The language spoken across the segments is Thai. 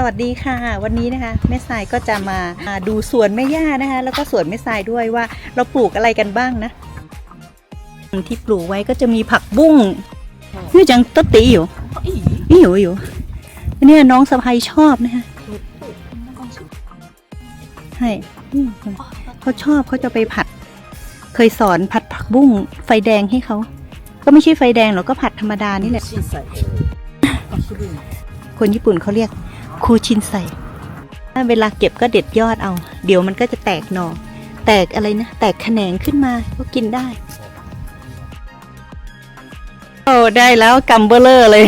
สวัสดีค่ะ วันนี้นะคะแม่ทรายก็จะมาอ่าดูสวนแม่ย่านะคะ แล้วก็สวนแม่ทรายด้วยว่าเราปลูกอะไรกันบ้างนะที่ปลูกไว้ก็จะมีผักบุ้งนี่จังต้นตีอยู่นี่อยู่อยู่เนี่ยน้องสะพายชอบนะคะใช่อืมเขาชอบเขาจะไปผัด เคยสอนผัดผักบุ้งไฟแดงให้เขาก็ไม่ใช่ไฟแดงหรอกก็ผัดธรรมดานี่แหละคนญี่ปุ่นเขาเรียก คูชินไซถ้าเวลาเก็บก็เด็ดยอดเอา เดี๋ยวมันก็จะแตกหน่อ แตกอะไรนะ แตกแขนงขึ้นมาก็กินได้ โอ้ได้แล้วกัมเบอร์เลอร์เลย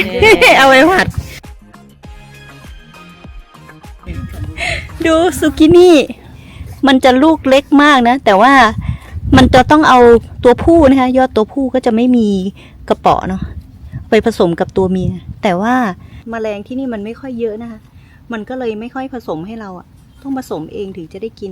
เอาไว้ผัด ดูซูกินี่ มันจะลูกเล็กมากนะ แต่ว่ามันจะต้องเอาตัวผู้นะคะ ยอดตัวผู้ก็จะไม่มีกระเปาะเนาะไปผสมกับตัวเมีย แต่ว่าแมลงที่นี่มันไม่ค่อยเยอะนะคะ มันก็เลยไม่ค่อยผสมให้เราอะต้องผสมเองถึงจะได้กิน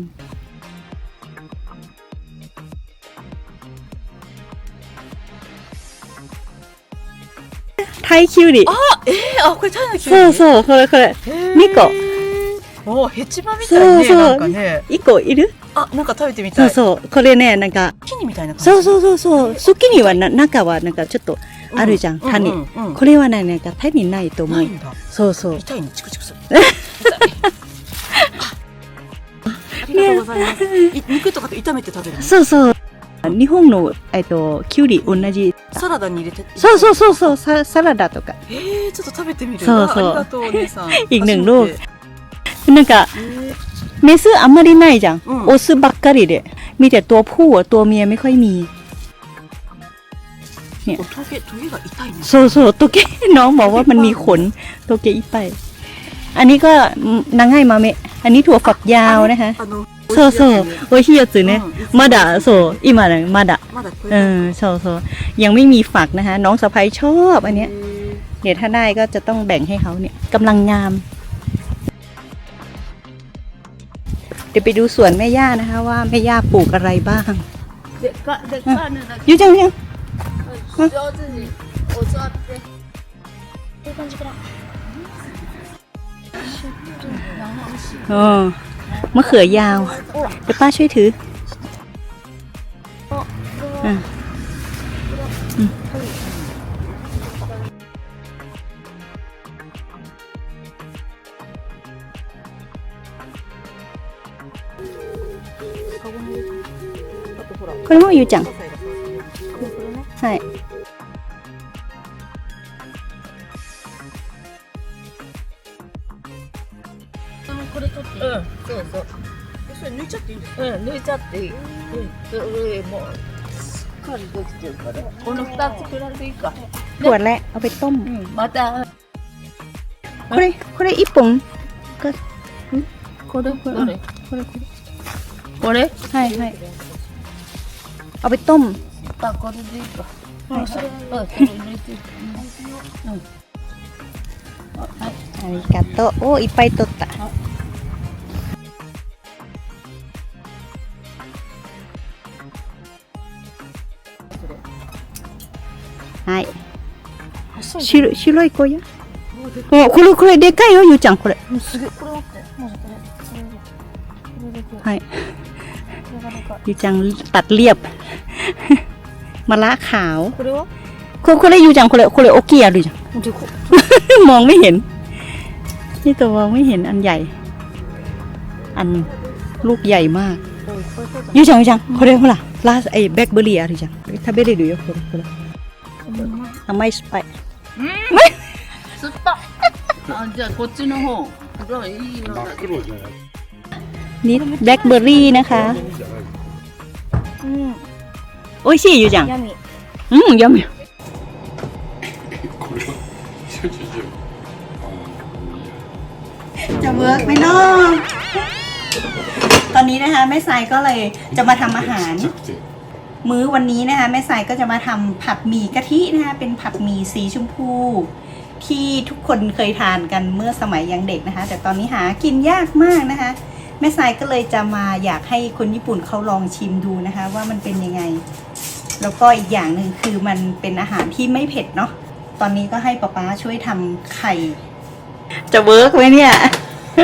ไทยคิวดิ えー、あこれタイのキュウリそうそうこれこれへー二個 おーヘチマみたいねそうそうなんかね一個いるあなんか食べてみたいそうそうこれねなんかキニみたいな感じそうそうそうそう好きにはな中はなんかちょっとあるじゃん、種、うんうんうんこれはねなんか種にないと思うないんだそうそう痛いねチクチクする痛いあありがとうございますい肉とかと炒めて食べるのそうそう日本の、えっと、きゅうり同じサラダに入れてそうそうそうそうササラダとかえー、ちょっと食べてみるそうそうあありがとうお姉さんอีกหนึ่ง 初めてลูก なんかえーメスあんまりないじゃん、うんオスばっかりでมีแต่ตัวผู้อะตัวเมียไม่ค่อยมี おトゲトゲが痛いね โซโซตัวเก น้องบอกว่ามันมีขนตัวเกอีไป อันนี้ก็นางให้มาเมะ อันนี้ถั่วฝักยาวนะคะ あの โซโซโอชิยาสึเนี่ย うんมาดะโซอิมานะมาดะ まだこれ เออโซโซยังไม่มีฝักนะคะ น้องสะพ้ยชอบอันเนี้ย へー เดี๋ยวถ้าได้ก็จะต้องแบ่งให้เขาเนี่ยกำลังงาม เดี๋ยวไปดูสวนแม่ย่านะคะ ว่าแม่ย่าปลูกอะไรบ้าง เด็กก็เด็กก็นึ่นนะยูจังยังเจ้างโอ้เลยดูอเขือยาวเดี๋ยวป้าช่วยถืออะ ゆうちゃんはいこれ取っていい、うんそうそうそれ抜いちゃっていいんですかうん抜いちゃっていい、うん、それもうしっかりできてるからこの二つくらいでいいか ขวดแหละเอาไปต้ม うんまた これこれ一本がこれどれこれこれこれはいはい เอาไปต้ม あこれでいいかうんそれうんそれ入れてありがとう。おいっぱい取った。はい。白い白い子や。お、これこれでかいよゆうちゃんこれ。すげえこれ待ってまずこれこれこれでこはい。れがでかいゆうちゃんตัดเรียบ มะละขาว これはここれゆうちゃんこれこれ大きいあるじゃん でこ มองไม่เห็น นี่ตัวมองไม่เห็นอันใหญ่ อันลูกใหญ่มาก れいっぱい取ったゆうちゃんゆうちゃんこれほらラースえブラックベリーあるじゃんこれ食べれるよこれこれ甘い酸っぱい酸っぱあじゃあこっちの方がいいのだけど นี่แบล็คเบอร์รี่นะคะ うん โอ้ยชี่อยู่จัง ヤミ อืมยำ これは違う違う違うあ จะเวิร์กไหมน้องตอนนี้นะคะแม่สายก็เลยจะมาทำอาหาร ちっちゃくて มื้อวันนี้นะคะแม่สายก็จะมาทำผัดหมี่กะทินะคะเป็นผัดหมี่สีชมพู ที่ทุกคนเคยทานกันเมื่อสมัยยังเด็กนะคะ แต่ตอนนี้หากินยากมากนะคะ แม่สายก็เลยจะมาอยากให้คนญี่ปุ่นเขาลองชิมดูนะคะ ว่ามันเป็นยังไง แล้วก็อีกอย่างหนึ่งคือมันเป็นอาหารที่ไม่เผ็ดเนาะตอนนี้ก็ให้ป๊าป๊าช่วยทำไข่ จะเวิร์กไหมเนี่ยう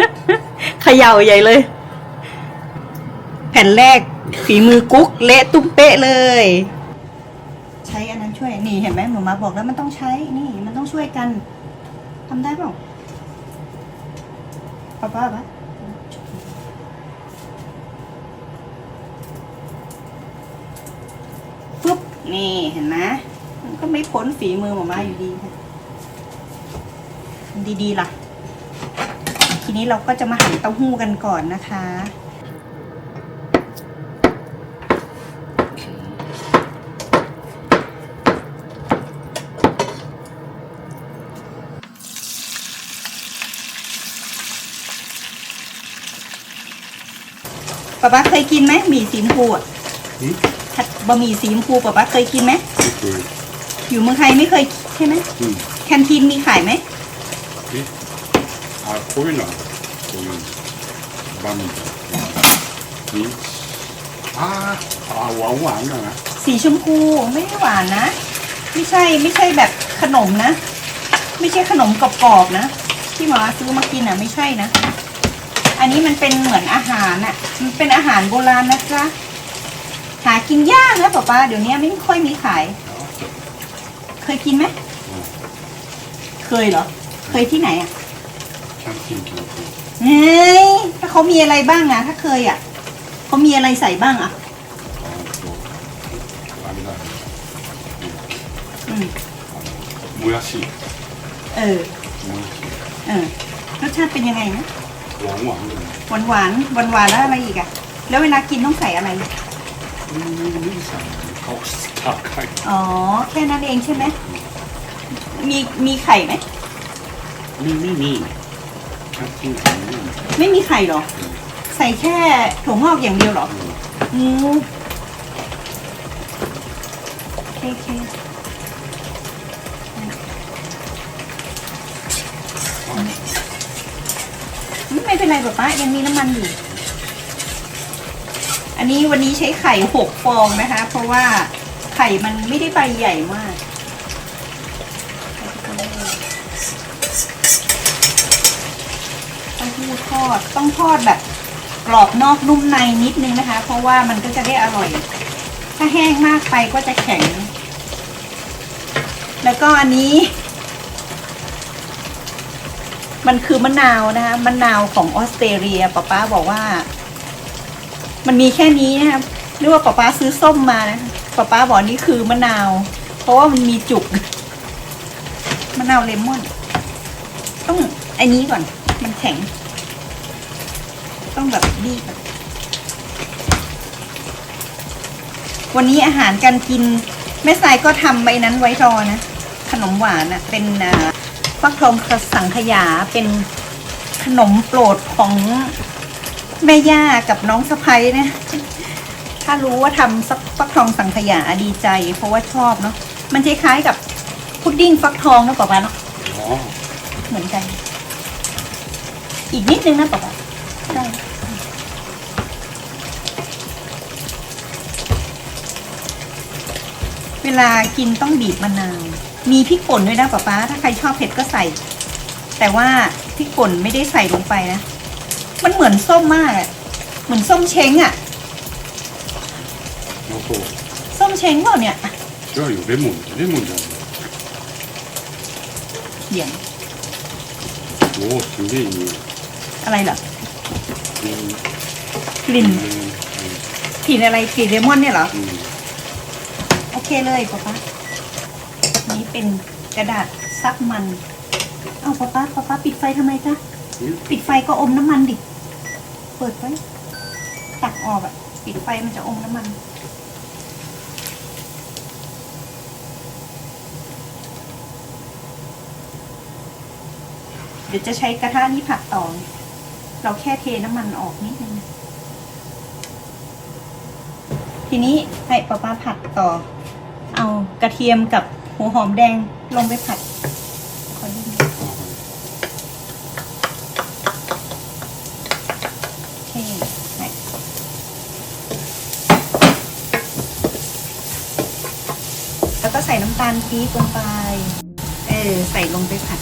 เขย่าใหญ่เลย แผ่นแรกฝีมือกุ๊กเละตุ้มเป๊ะเลย ใช้อันนั้นช่วยนี่เห็นไหมหมูมาบอกแล้วมันต้องใช้นี่ มันต้องช่วยกันทำได้เปล่าป้าป้าปะปุ๊บ นี่เห็นไหมมันก็ไม่พ้นฝีมือหมูมาอยู่ดีค่ะดีๆล่ะ ทีนี้เราก็จะมาหั่นเต้าหู้กันก่อนนะคะป๊าป๊าเคยกินไหมหมี่สีชมพูอะ ผัดบะหมี่สีชมพูป่ะป๊าเคยกินไหมอยู่เมืองไทยไม่เคยใช่ไหมแคนทีนมีขายไหมอาคุยหน่อยคุยบะหมี่นี่อ่าอ่าหวานหวานหน่อนะสีชมพูไม่หวานนะ ไม่ใช่ไม่ใช่แบบขนมนะ ไม่ใช่ขนมกรอบๆนะ ที่หมาซื้อมากินอะไม่ใช่นะ อันนี้มันเป็นเหมือนอาหารอะ มันเป็นอาหารโบราณนะจ๊ะ หากินยากนะป้าป้าเดี๋ยวนี้ไม่ค่อยมีขาย เคยกินไหม เคยเหรอ เคยที่ไหนอะชอบกินกินเฮ้ยถ้าเขามีอะไรบ้างนะถ้าเคยอะเขามีอะไรใส่บ้างอะอืมมูยาชิเออเออรสชาติเป็นยังไงนะนหวานหวานหวานหวานหวานแล้วอะไรอีกอะ แล้วเวลากินต้องใส่อะไร ขาสับไข่อ๋อ แค่นั้นเองใช่ไหม มีมีไข่ไหม ไม่ไม่มีไม่มีไข่หรอ ใส่แค่ถั่วงอกอย่างเดียวหรออืมเคเคไม่เป็นไรป๊ป๊ายังมีน้ำมันอยู่ อันนี้วันนี้ใช้ไข่หกฟองนะคะ เพราะว่าไข่มันไม่ได้ใบใหญ่มาก ต้าหู้ทอดต้องทอดแบบกรอบนอกนุ่มในนิดนึงนะคะ เพราะว่ามันก็จะได้อร่อย ถ้าแห้งมากไปก็จะแข็ง แล้วก็อันนี้ มันคือมะนาวนะคะมะนาวของออสเตรเลียป๊าป๊าบอกว่า มันมีแค่นี้นะครับหรือว่าป๊าป๊าซื้อส้มมานะป๊าป๊าบอกนี่คือมะนาว เพราะว่ามันมีจุก มะนาวเลมอน ต้องอันนี้ก่อน มันแข็ง ต้องแบบบีบอะวันนี้อาหารการกินแม่สายก็ทำใบนั้นไว้รอนะ ขนมหวานอะเป็นฟักทองสังขยาเป็นขนมโปรดของ แม่ย่ากับน้องสะพ้ยนะถ้ารู้ว่าทำสักฟักทองสังขยาดีใจ เพราะว่าชอบเนาะมันคล้ายๆกับพุดดิ้งฟักทองนะป๊าป๊าเนาะเหมือนกัน อีกนิดนึงนะป๊าป๊าใช่เวลากินต้องบีบมะนาว มีพริกป่นด้วยนะป๊าป๊าถ้าใครชอบเผ็ดก็ใส่ แต่ว่าพริกป่นไม่ได้ใส่ลงไปนะ มันเหมือนส้มมากอะเหมือนส้มเช้งอะ あそう ส้มเช้งเปล่าเนี่ย 違うよレモンレモンじゃない เดี๋ยว おおすげえいい匂い อะไรเหรอ うん กลิ่น うん กลิ่นอะไรกลิ่นเลมอนเนี่ยเหรอ うん โอเคเลยป๊าป๊านี่เป็นกระดาษซับมัน เอาป๊าป๊าป๊าป๊าปิดไฟทำไมจ๊ะ うん ปิดไฟก็อมน้ำมันดิ เปิดไว้ตักออกอะปิดไฟมันจะอมน้ำมัน เดี๋ยวจะใช้กระทะนี้ผัดต่อ เราแค่เทน้ำมันออกนิดนึง ทีนี้ให้ป้าป้าผัดต่อ เอากระเทียมกับหัวหอมแดงลงไปผัด ริกลงไป เออ ใส่ลงไปผัด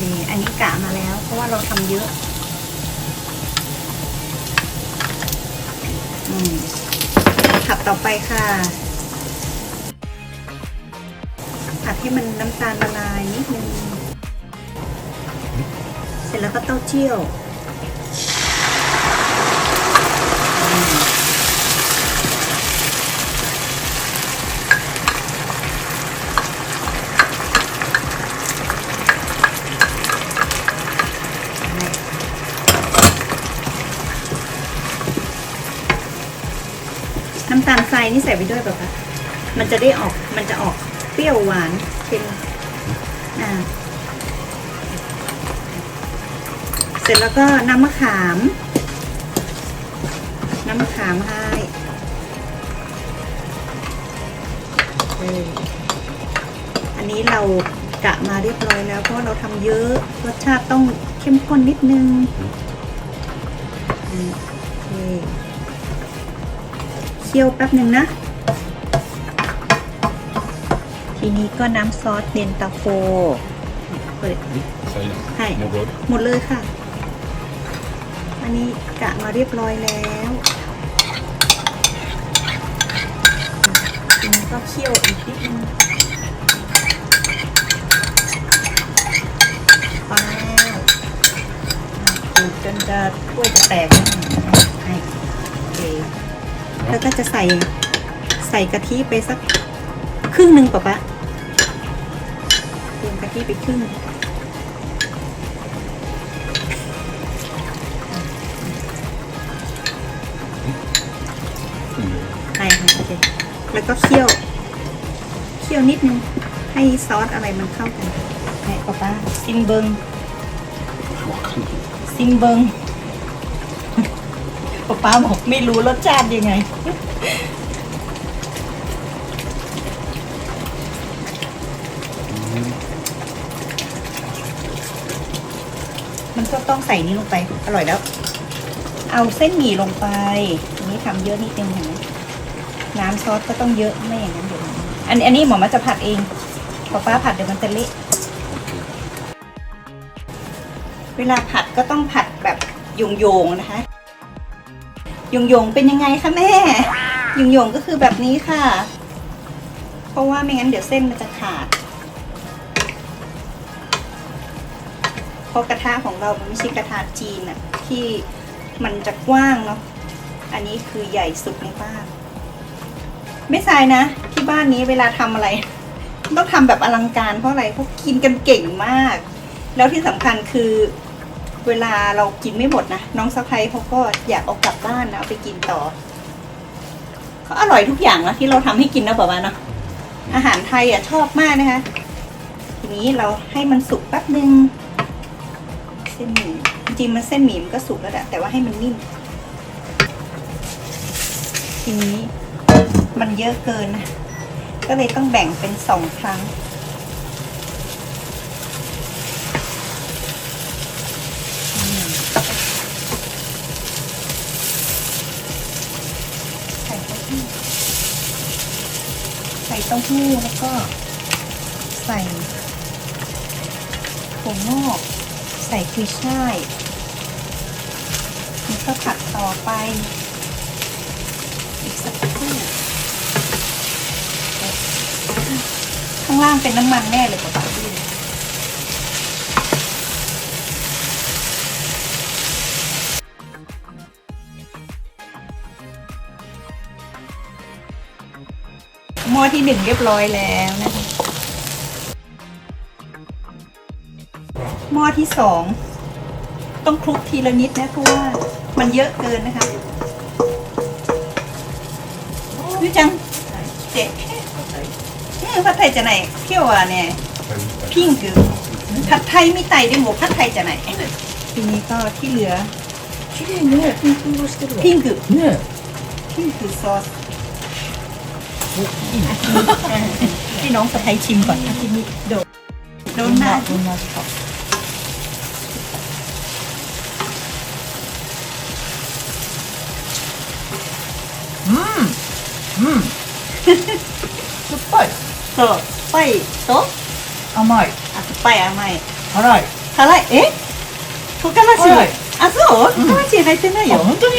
นี่อันนี้กะมาแล้ว เพราะว่าเราทำเยอะผัดต่อไปค่ะ ผัดให้มันน้ำตาลละลายนิดนึง เสร็จแล้วก็เต้าเจี้ยว น้ำตาลทรายนี่ใส่ไปด้วยเปล่าคะมันจะได้ออกมันจะออกเปรี้ยวหวานเค็มอ่าเสร็จแล้วก็น้ำมะขาม น้ำมะขามให้เอออันนี้เรากะมาเรียบร้อยแล้วเพราะเราทำเยอะรสชาติต้องเข้มข้นนิดนึงอืมโอเค คี่ยวแป๊บหนึ่งนะ ทีนี้ก็น้ำซอสเดนตาโฟเปิดใช่หมดเลยค่ะ อันนี้กะมาเรียบร้อยแล้วทีนี้ก็เคี่ยวอีกนิดนึงป้าวขูดจนจะถ้วยจะแตกให้โอเค แล้วก็จะใส่ใส่กะทิไปสักครึ่งหนึ่งปะปะเติมกะทิไปครึ่งใช่ค่ะโอเคแล้วก็เคี่ยวเคี่ยวนิดนึงให้ซอสอะไรมันเข้ากันไหนป้าป้าซิงเบิงซิงเบิง ป้าป้าบอกไม่รู้รสชาติยังไง มันก็ต้องใส่นี้ลงไป อร่อยแล้ว เอาเส้นหมี่ลงไปอันนี้ทำเยอะนิดนึงเห็นไหมน้ำซอสก็ต้องเยอะไม่อย่างนั้นเดี๋ยวมันอันอันนี้หมอมาจะผัดเองป้าป้าผัดเดี๋ยวมันจะเละเวลาผัดก็ต้องผัดแบบโยงๆนะคะ โยงๆเป็นยังไงคะแม่โยงๆก็คือแบบนี้ค่ะ เพราะว่าไม่งั้นเดี๋ยวเส้นมันจะขาดเพราะกระทะของเรามันไม่ใช่กระทะจีนอะที่มันจะกว้างเนาะอันนี้คือใหญ่สุดในบ้านไม่ทรายนะ ที่บ้านนี้เวลาทำอะไร ต้องทำแบบอลังการเพราะอะไรเพราะกินกันเก่งมาก แล้วที่สำคัญคือ เวลาเรากินไม่หมดนะ น้องสะพ้ยเขาก็อยากเอากลับบ้านนะเอาไปกินต่อเขาอร่อยทุกอย่างนะที่เราทำให้กินนะบอกว่าเนาะอาหารไทยอะชอบมากนะคะ ทีนี้เราให้มันสุกแป๊บนึงเส้นหมี่จริงๆมันเส้นหมี่มันก็สุกแล้วแหละแต่ว่าให้มันนิ่มทีนี้มันเยอะเกินนะก็เลยต้องแบ่งเป็นสองครั้ง ใส่เต้าหู้ใส่เต้าหู้แล้วก็ใส่ถั่วงอกใส่กุยช่ายแล้วก็ผัดต่อไป อีกสักครู่ข้างล่างเป็นน้ำมันแน่เลยป่ะ้อที่หนึ่งเรียบร้อยแล้วนะคะหม้อที่สองต้องคลุกทีละนิดนะเพราะว่ามันเยอะเกินนะคะดูจังเจ๊ผัดไทยจะไหนเที่ยวอะเนี่ยพิ้งกือผัดไทยมีไตได้หมูผัดไทยจะไหนทีนี้ก็ที่เหลือพิ้งกือพิ้งกือซอส おいいね ให้น้องสะไทยชิมก่อนนะทีนี้โดนโดนหน้า どんな味かうんうん酸っぱい โตไปโต 甘い อ่ะไปอ่ะไม่ 辛い 辛いえ唐辛子はいあそう唐辛子入ってないよ、本当に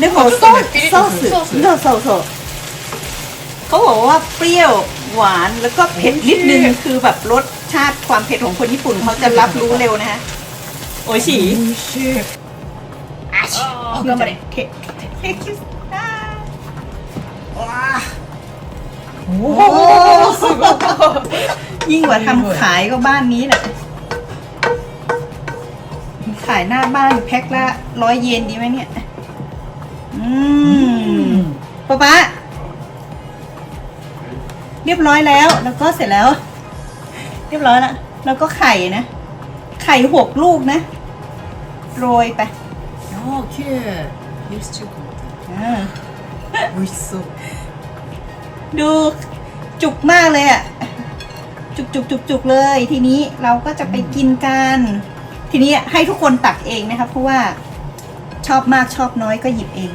でもソちょっとねピリッソースとするソースそうそうそう เขาบอกว่าเปรี้ยวหวานแล้วก็เผ็ดนิดนึงคือแบบรสชาติความเผ็ดของคนญี่ปุ่นเขาจะรับรู้เร็วนะฮะโอ้ยฉีอาชิเริ่มมาเลยโอ้โยิ่งกว่าทำขายก็บ้านนี้แหละขายหน้าบ้านแพ็คละร้อยเยนดีไหมเนี่ย อืมป๊าป๊า เรียบร้อยแล้ว แล้วก็เสร็จแล้ว เรียบร้อยละแล้วก็ไข่นะ ไข่หกลูกนะ โรยไปโอเคมิสชูกุนอ่าโอ้ยสุกดูจุกมากเลยอะ จุกจุกจุกจุกเลย ทีนี้เราก็จะไปกินกัน ทีนี้ให้ทุกคนตักเองนะครับเพราะว่าชอบมากชอบน้อยก็หยิบเอง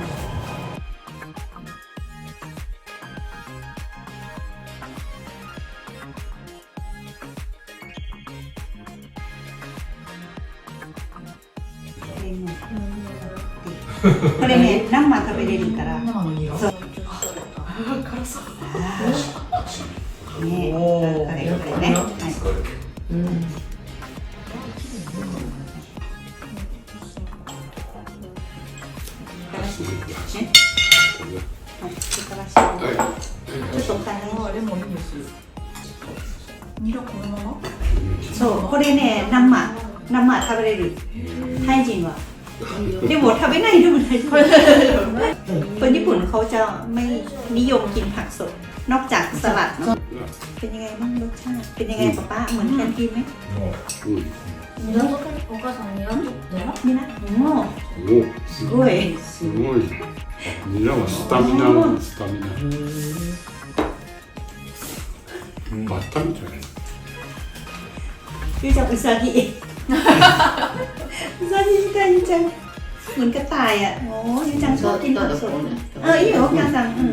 ねはい唐辛子をちょっと辛いあーレモンいいですニラこのままそうこれね生生食べれるタイ人はでも食べないでも大丈夫คนญี่ปุ่นเขาจะไม่นิยมกินผักสด นอกจากสลัดเนอะเป็นยังไงบ้างรสชาติ เป็นยังไงป๊าป้าเหมือนแคนทีนไหม うんニラお母さんニラニラ นี่นะโอ้ おすごいすごいニラはスタミナあるスタミナバッタみたいなยูจักอุซากิอุซากิみたいにちゃんเหมือนกระต่ายอ่ะโอ้ยูจังชอบกินผักสดเออいいよお母さんうん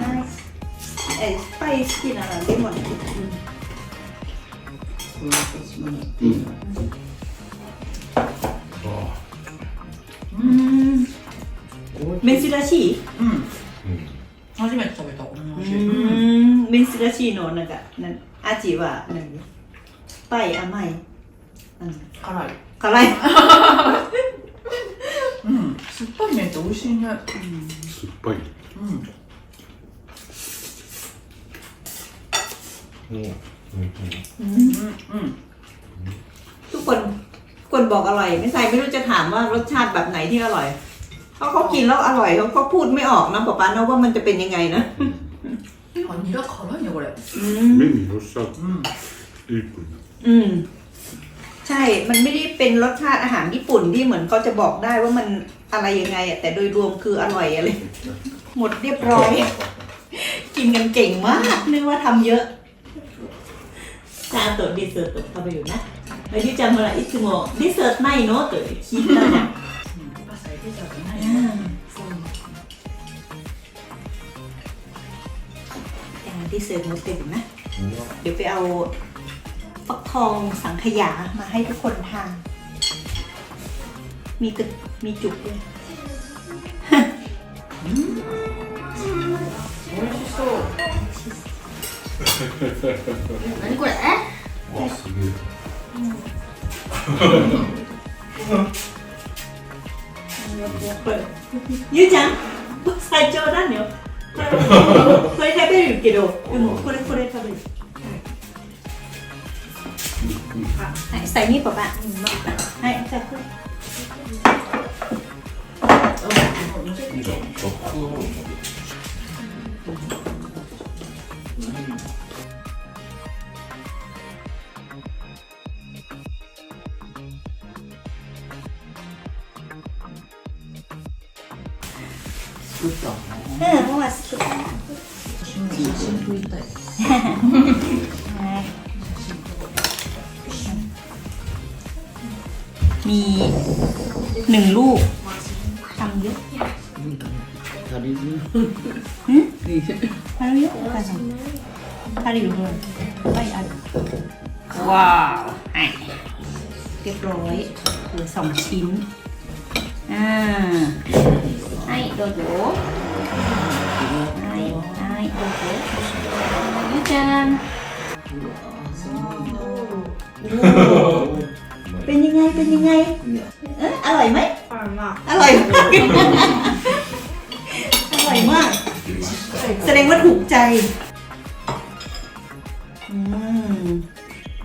ナイスえス パイ好きならレモンうん。うん。珍しいうん。初めて食べた美味しいうん。珍しいのなん。かなん。味は何酸っぱい甘いうん。辛い辛いうん。酸っぱい麺って美味しいねうん。酸っぱいうん。うん。 ทุกคนทุกคนบอกอร่อย ไม่ใช่ไม่รู้จะถามว่ารสชาติแบบไหนที่อร่อยเพราะเขากินแล้วอร่อยเขาเขาพูดไม่ออกนะป๊าป๊าเนาะว่ามันจะเป็นยังไงนะ あニラ辛いねこれ อืม 麺にのっしゃうんいい子になる อืม ใช่ มันไม่ได้เป็นรสชาติอาหารญี่ปุ่นที่เหมือนเขาจะบอกได้ว่ามันอะไรยังไงอะแต่โดยรวมคืออร่อยอะไร หมดเรียบร้อย กินกันเก่งมากนึกว่าทำเยอะ จาโตะディスート食べるなゆうちゃんほらいつもディスートないのと聞いたじゃんパスタ入れちゃうとないそうディスート持ってるนะ เดี๋ยวไปเอาฟักทองสังขยามาให้ทุกคนทาน มีกระมีจุกด้วย 美味しそう何これ わすげえこれゆうちゃん最長だよこれこれ食べるけどでもこれこれ食べるはいใส่นี่ป่ะป่ะはいじゃあこれじゃあバッタを お母さんあるよほらはいあるわーおはい รียบร้อยเหลือสองชิ้น อ่า ให้โดโดให้ให้โดโดยูจังเป็นยังไง เป็นยังไง เอะอร่อยไหม อร่อยมาก อร่อยมาก แสดงว่าถูกใจ อืม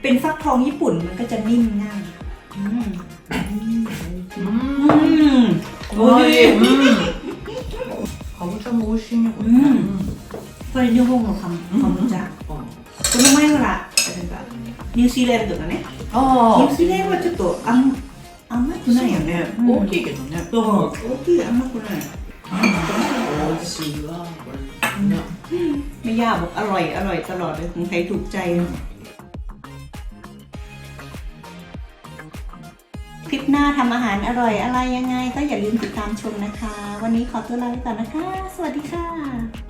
เป็นฟักทองญี่ปุ่นมันก็จะนิ่มง่าย อืม อืมโอ้ย かぼちゃも美味しいねこれうんこれ日本のかかぼちゃ。この前ほら、なんかニュージーランドとかね。あニュージーランドはちょっとあん甘くないよね。うん大きいけどねそう大きい甘くない。 ไม่ยากบอกอร่อยอร่อยตลอดเลยของใครถูกใจนะคลิปหน้าทำอาหารอร่อยอะไรยังไง ก็อย่าลืมติดตามชมนะคะ วันนี้ขอตัวลาไปก่อนนะคะ สวัสดีค่ะ